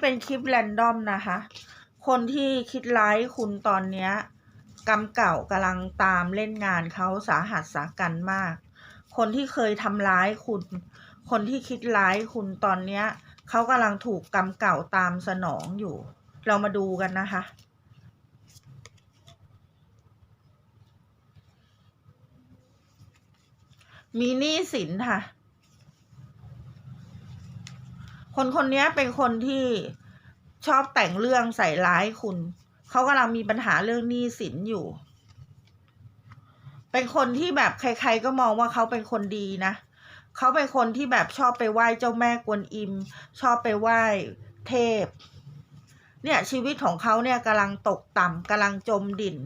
เป็นคลิปแรนดอมนะคะ คนที่คิดร้ายคุณตอนเนี้ยกรรมเก่ากำลังตามเล่นงานเขาสาหัสสากันมาก คนที่เคยทำร้ายคุณ คนที่คิดร้ายคุณตอนเนี้ยเขากำลังถูกกรรมเก่าตามสนองอยู่ เรามาดูกันนะคะมีหนี้สินค่ะ คนคนนี้เป็นคนที่ชอบแต่งเรื่องใส่ร้ายคุณ เขากำลังมีปัญหาเรื่องหนี้สินอยู่ เป็นคนที่แบบใคร ๆ ก็มองว่าเขาเป็นคนดีนะ เขาเป็นคนที่แบบชอบไปไหว้เจ้าแม่กวนอิม ชอบไปไหว้เทพ เนี่ยชีวิตของเขาเนี่ยกำลังตกต่ำกำลังจมดิ่น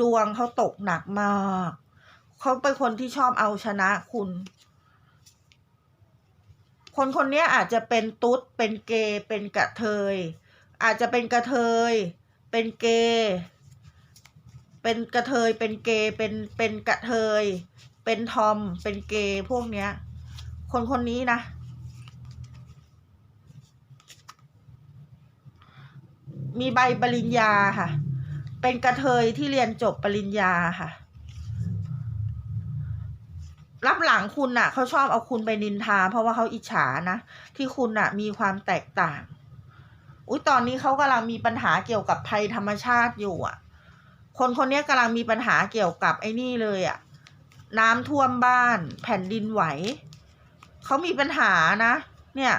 ดวงเขาตกหนักมาก เขาเป็นคนที่ชอบเอาชนะคุณ คนคนนี้อาจจะเป็นตุ๊ด เป็นเกย์ เป็นกระเทย อาจจะเป็นกระเทย เป็นเกย์ เป็นกระเทย เป็นเกย์ เป็น เป็นกระเทย เป็นทอม เป็นเกย์ พวกเนี้ย คนคนนี้นะ มีใบปริญญาค่ะ เป็นกระเทยที่เรียนจบปริญญาค่ะ รับหลังคุณน่ะเขาชอบเอาคุณไปนินทา เพราะว่าเขาอิจฉานะที่คุณน่ะมีความแตกต่าง อุ้ยตอนนี้เขากำลังมีปัญหาเกี่ยวกับภัยธรรมชาติอยู่อะ คนคนนี้กำลังมีปัญหาเกี่ยวกับไอ้นี่เลยอะ น้ำท่วมบ้าน แผ่นดินไหวเขามีปัญหานะ เนี่ย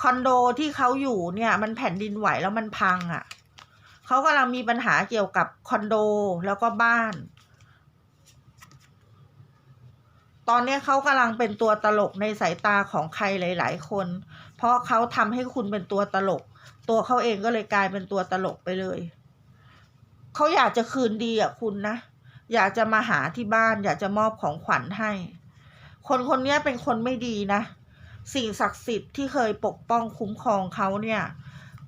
คอนโดที่เขาอยู่เนี่ย มันแผ่นดินไหวแล้วมันพังอะเขากำลังมีปัญหาเกี่ยวกับคอนโดแล้วก็บ้าน ตอนนี้เขากำลังเป็นตัวตลกในสายตาของใครหลาย ๆ คน เพราะเขาทำให้คุณเป็นตัวตลก ตัวเขาเองก็เลยกลายเป็นตัวตลกไปเลย เขาอยากจะคืนดีอะคุณนะ อยากจะมาหาที่บ้าน อยากจะมอบของขวัญให้ คนคนนี้เป็นคนไม่ดีนะ สิ่งศักดิ์สิทธิ์ที่เคยปกป้องคุ้มครองเขาเนี่ย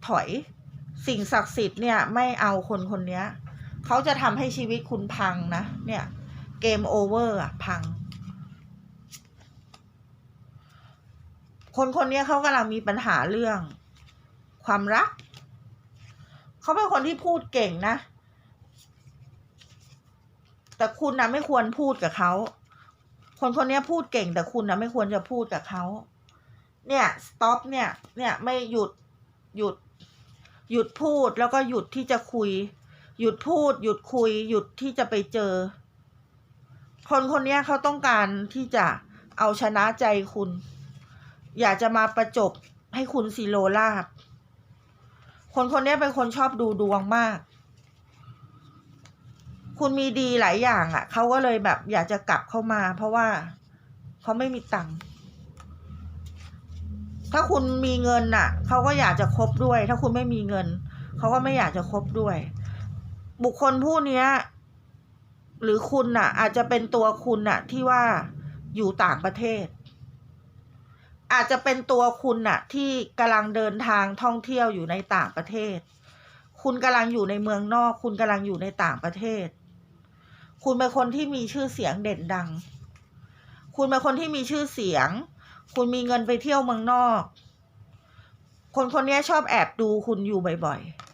ถอย สิ่งศักดิ์สิทธิ์เนี่ยไม่เอาคนคนนี้เขาจะทำให้ชีวิตคุณพังนะ เนี่ย เกมโอเวอร์อะพัง คนคนนี้เขากำลังมีปัญหาเรื่อง ความรัก เขาเป็นคนที่พูดเก่งนะ แต่คุณนะไม่ควรพูดกับเขา คนคนนี้พูดเก่ง แต่คุณนะไม่ควรจะพูดกับเขา เนี่ย stop เนี่ย เนี่ยไม่หยุดหยุด หยุดพูดแล้วก็หยุดที่จะคุย หยุดพูด หยุดคุย หยุดที่จะไปเจอ คนคนนี้เขาต้องการที่จะเอาชนะใจคุณ อยากจะมาประจบให้คุณซีโรลาบ คนคนนี้เป็นคนชอบดูดวงมาก คุณมีดีหลายอย่างอะ่ะ เขาก็เลยแบบ อยากจะกลับเข้ามา เพราะว่าเขาไม่มีตังค์ ถ้าคุณมีเงินน่ะ เขาก็อยากจะคบด้วย ถ้าคุณไม่มีเงิน เขาก็ไม่อยากจะคบด้วย บุคคลผู้นี้หรือคุณน่ะ อาจจะเป็นตัวคุณน่ะ ที่ว่าอยู่ต่างประเทศ อาจจะเป็นตัวคุณน่ะ ที่กำลังเดินทางท่องเที่ยวอยู่ในต่างประเทศ คุณกำลังอยู่ในเมืองนอก คุณกำลังอยู่ในต่างประเทศ คุณเป็นคนที่มีชื่อเสียงเด่นดัง คุณเป็นคนที่มีชื่อเสียง คุณมีเงินไปเที่ยวเมืองนอก คนคนนี้ชอบแอบดูคุณอยู่บ่อยๆ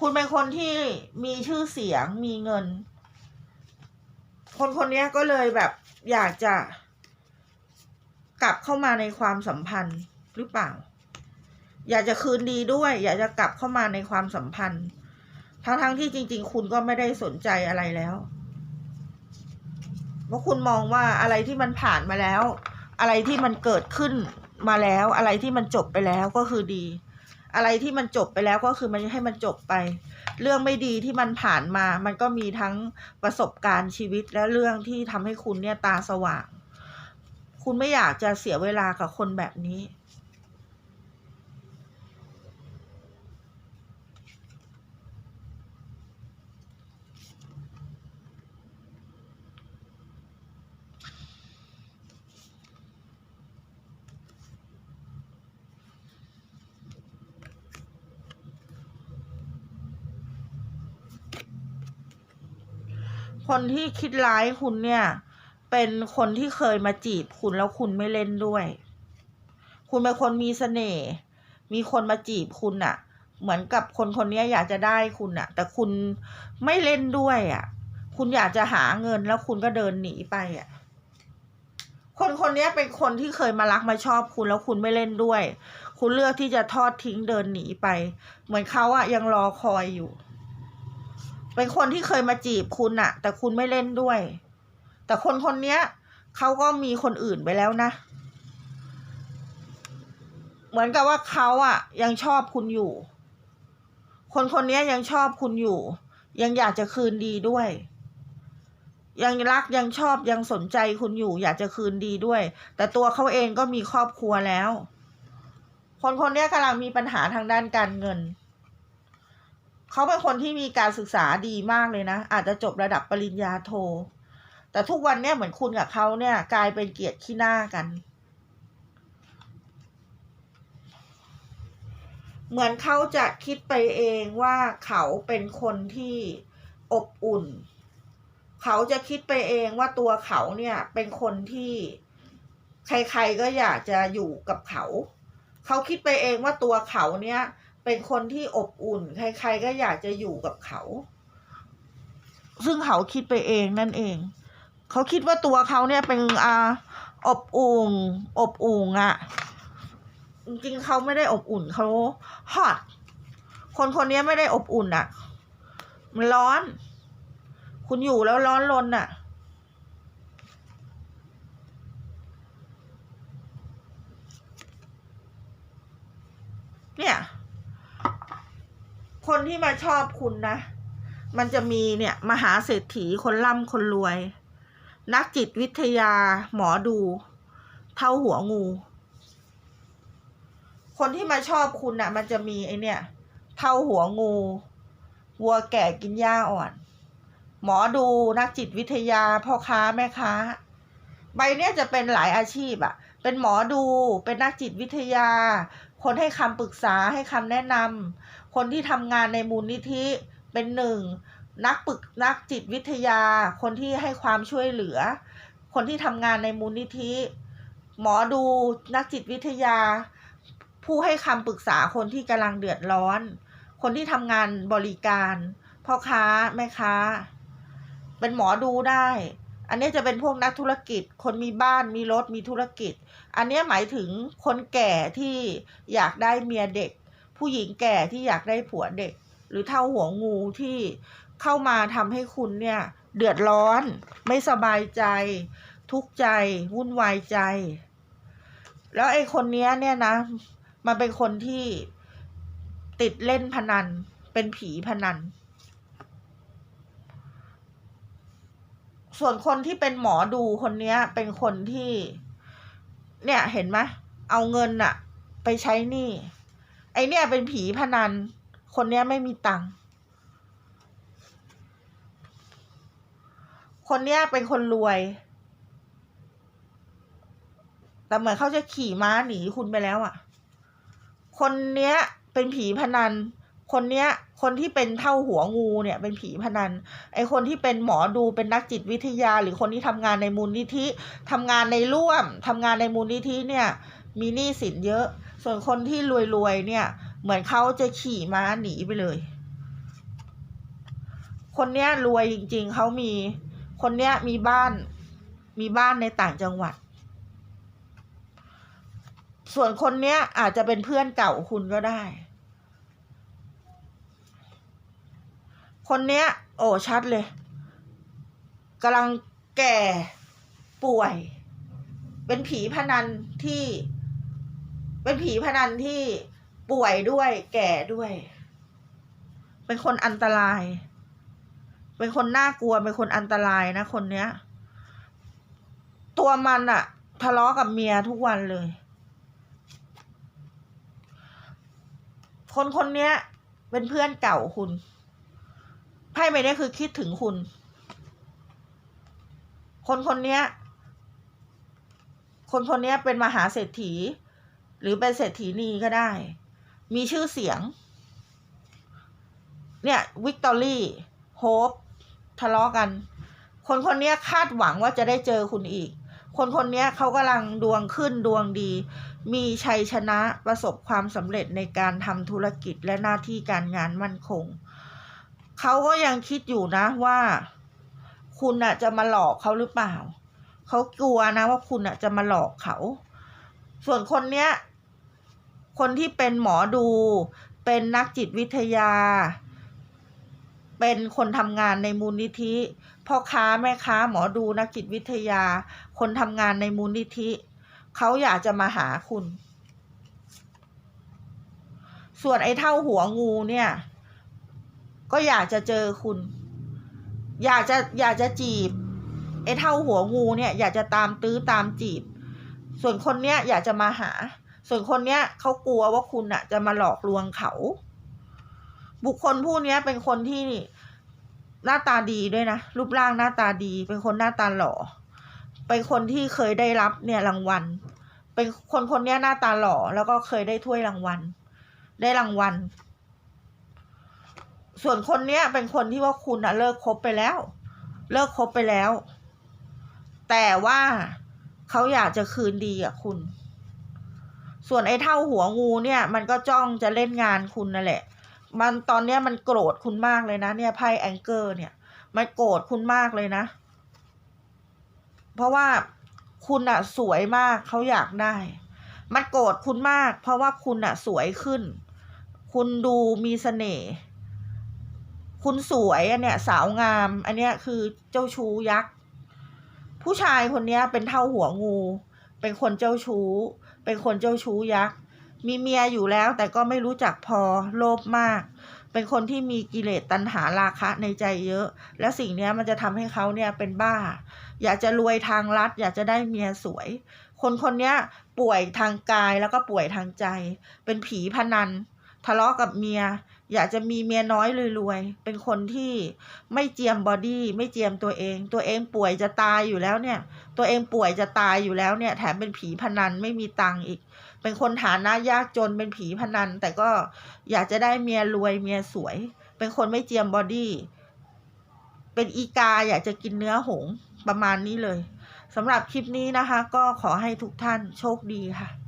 คุณเป็นคนที่มีชื่อเสียงมีเงิน คนคนนี้ก็เลยแบบอยากจะ กลับเข้ามาในความสัมพันธ์หรือเปล่า อยากจะคืนดีด้วย อยากจะกลับเข้ามาในความสัมพันธ์ ทั้งๆที่จริง ๆ คุณก็ไม่ได้สนใจอะไรแล้วเพราะคุณมองว่าอะไรที่มันผ่านมาแล้ว อะไรที่มันเกิดขึ้นมาแล้ว อะไรที่มันจบไปแล้วก็คือดี อะไรที่มันจบไปแล้วก็คือมันให้มันจบไป เรื่องไม่ดีที่มันผ่านมา มันก็มีทั้งประสบการณ์ชีวิตและเรื่องที่ทำให้คุณเนี่ยตาสว่าง คุณไม่อยากจะเสียเวลากับคนแบบนี้ คนที่คิดร้ายคุณเนี่ย เป็นคนที่เคยมาจีบคุณแล้วคุณไม่เล่นด้วย คุณเป็นคนมีเสน่ห์มีคนมาจีบคุณอะเหมือนกับคนคนนี้อยากจะได้คุณอะแต่คุณไม่เล่นด้วยอะคุณอยากจะหาเงินแล้วคุณก็เดินหนีไปอะคนคนนี้เป็นคนที่เคยมารักมาชอบคุณแล้วคุณไม่เล่นด้วย คุณเลือกที่จะทอดทิ้งเดินหนีไป เหมือนเขาอะยังรอคอยอยู่ เป็นคนที่เคยมาจีบคุณอะแต่คุณไม่เล่นด้วย แต่คนคนเนี้ยเขาก็มีคนอื่นไปแล้วนะ เหมือนกับว่าเขาอะยังชอบคุณอยู่ คนคนนี้ยังชอบคุณอยู่ ยังอยากจะคืนดีด้วย ยังรักยังชอบยังสนใจคุณอยู่ อยากจะคืนดีด้วย แต่ตัวเขาเองก็มีครอบครัวแล้ว คนคนนี้กำลังมีปัญหาทางด้านการเงิน เขาเป็นคนที่มีการศึกษาดีมากเลยนะ อาจจะจบระดับปริญญาโท แต่ทุกวันเนี่ยเหมือนคุณกับเขาเนี่ย กลายเป็นเกียรติขี้หน้ากัน เหมือนเขาจะคิดไปเองว่าเขาเป็นคนที่อบอุ่น เขาจะคิดไปเองว่าตัวเขาเนี่ยเป็นคนที่ใครๆก็อยากจะอยู่กับเขา เขาคิดไปเองว่าตัวเขาเนี่ย เป็นคนที่อบอุ่น ใครๆก็อยากจะอยู่กับเขา ซึ่งเขาคิดไปเองนั่นเอง เขาคิดว่าตัวเขาเนี่ยเป็นอาอบอุ่นอบอุ่นอะจริงๆเขาไม่ได้อบอุ่นเขาฮอตคนคนนี้ไม่ได้อบอุ่นอะมันร้อน คุณอยู่แล้วร้อนรนอะเนี่ย คนที่มาชอบคุณนะ มันจะมีเนี่ยมหาเศรษฐีคนร่ำคนรวย นักจิตวิทยาหมอดู เท่าหัวงู คนที่มาชอบคุณน่ะ มันจะมีไอเนี่ย เท่าหัวงูวัวแก่กินหญ้าอ่อน หมอดูนักจิตวิทยาพ่อค้าแม่ค้า ใบเนี้ยจะเป็นหลายอาชีพอะเป็นหมอดูเป็นนักจิตวิทยา คนให้คำปรึกษาให้คำแนะนำคนที่ทำงานในมูลนิธิเป็นหนึ่งนักปรึกนักจิตวิทยา คนที่ให้ความช่วยเหลือ คนที่ทำงานในมูลนิธิ หมอดูนักจิตวิทยา ผู้ให้คำปรึกษาคนที่กำลังเดือดร้อน คนที่ทำงานบริการพ่อค้าแม่ค้า เป็นหมอดูได้ อันนี้จะเป็นพวกนักธุรกิจ คนมีบ้านมีรถมีธุรกิจ อันนี้หมายถึงคนแก่ที่อยากได้เมียเด็ก ผู้หญิงแก่ที่อยากได้ผัวเด็ก หรือเท่าหัวงูที่เข้ามาทำให้คุณเนี่ยเดือดร้อน ไม่สบายใจ ทุกข์ใจ วุ่นวายใจ แล้วไอ้คนเนี้ยเนี่ยนะ มันเป็นคนที่ติดเล่นพนัน เป็นผีพนัน ส่วนคนที่เป็นหมอดูคนเนี้ยเป็นคนที่ เนี่ยเห็นไหมเอาเงินอะไปใช้หนี้ไอเนี่ยเป็นผีพนัน คนเนี้ยไม่มีตังค์คนเนี้ยเป็นคนรวย แต่เหมือนเขาจะขี่ม้าหนีคุณไปแล้วอะคนเนี้ยเป็นผีพนัน คนเนี้ย คนที่เป็นเท่าหัวงูเนี่ยเป็นผีพนัน ไอคนที่เป็นหมอดูเป็นนักจิตวิทยา หรือคนที่ทำงานในมูลนิธิทำงานในร่วมทำงานในมูลนิธิเนี่ย มีหนี้สินเยอะ ส่วนคนที่รวยๆเนี่ย เหมือนเขาจะขี่ม้าหนีไปเลย คนเนี้ยรวยจริง ๆเขามี คนเนี้ยมีบ้าน มีบ้านในต่างจังหวัด ส่วนคนเนี้ยอาจจะเป็นเพื่อนเก่าคุณก็ได้ คนเนี้ย โอ้ชัดเลยกำลังแก่ป่วย เป็นผีพนันที่ เป็นผีพนันที่ป่วยด้วย แก่ด้วย เป็นคนอันตราย เป็นคนน่ากลัวเป็นคนอันตรายนะคนเนี้ย ตัวมันอะทะเลาะกับเมียทุกวันเลย คนคนเนี้ย เป็นเพื่อนเก่าคุณ ไพ่ใบนี้คือคิดถึงคุณ คนคนนี้คนคนนี้เป็นมหาเศรษฐี หรือเป็นเศรษฐีนีก็ได้ มีชื่อเสียง เนี่ยวิกตอรี่โฮปทะเลาะกัน คนคนนี้คาดหวังว่าจะได้เจอคุณอีก คนคนนี้เขากำลังดวงขึ้นดวงดี มีชัยชนะประสบความสำเร็จในการทำธุรกิจและหน้าที่การงานมั่นคง เขาก็ยังคิดอยู่นะว่า คุณน่ะจะมาหลอกเขาหรือเปล่า เขากลัวนะว่าคุณน่ะจะมาหลอกเขา ส่วนคนเนี้ย คนที่เป็นหมอดู เป็นนักจิตวิทยา เป็นคนทำงานในมูลนิธิพ่อค้าแม่ค้าหมอดูนักจิตวิทยา คนทำงานในมูลนิธิเขาอยากจะมาหาคุณ ส่วนไอ้เท่าหัวงูเนี่ย ก็อยากจะเจอคุณ อยากจะอยากจะจีบไอ้เท่าหัวงูเนี่ยอยากจะตามตื้อตามจีบ ส่วนคนเนี้ยอยากจะมาหา ส่วนคนเนี้ยเขากลัวว่าคุณอะจะมาหลอกลวงเขา บุคคลผู้เนี้ยเป็นคนที่หน้าตาดีด้วยนะ รูปร่างหน้าตาดี เป็นคนหน้าตาหล่อ เป็นคนที่เคยได้รับเนี่ยรางวัล เป็นคนคนเนี้ยหน้าตาหล่อแล้วก็เคยได้ถ้วยรางวัล ได้รางวัล ส่วนคนเนี้ยเป็นคนที่ว่าคุณอะเลิกคบไปแล้ว เลิกคบไปแล้ว แต่ว่าเขาอยากจะคืนดีกับคุณ ส่วนไอ้เท่าหัวงูเนี่ย มันก็จ้องจะเล่นงานคุณนั่นแหละ มันตอนเนี้ยมันโกรธคุณมากเลยนะ เนี่ยไพ่แองเกอร์เนี่ย มันโกรธคุณมากเลยนะ เพราะว่าคุณอะสวยมากเขาอยากได้ มันโกรธคุณมาก เพราะว่าคุณอะสวยขึ้น คุณดูมีเสน่ห์ คุณสวยอันเนี้ยสาวงาม อันเนี้ยคือเจ้าชู้ยักษ์ผู้ชายคนเนี้ยเป็นเท่าหัวงู เป็นคนเจ้าชู้ เป็นคนเจ้าชู้ยักษ์มีเมียอยู่แล้วแต่ก็ไม่รู้จักพอโลภมาก เป็นคนที่มีกิเลสตัณหาราคะในใจเยอะ และสิ่งเนี้ยมันจะทำให้เขาเนี่ยเป็นบ้า อยากจะรวยทางลัดอยากจะได้เมียสวย คนคนเนี้ยป่วยทางกายแล้วก็ป่วยทางใจ เป็นผีพนัน ทะเลาะกับเมีย อยากจะมีเมียน้อยรวยๆ เป็นคนที่ไม่เจียมบอดี้ไม่เจียมตัวเอง ตัวเองป่วยจะตายอยู่แล้วเนี่ย ตัวเองป่วยจะตายอยู่แล้วเนี่ย แถมเป็นผีพนันไม่มีตังค์อีก เป็นคนฐานะยากจนเป็นผีพนัน แต่ก็อยากจะได้เมียรวยเมียสวย เป็นคนไม่เจียมบอดี้เป็นอีกาอยากจะกินเนื้อหงประมาณนี้เลยสำหรับคลิปนี้นะคะ ก็ขอให้ทุกท่านโชคดีค่ะ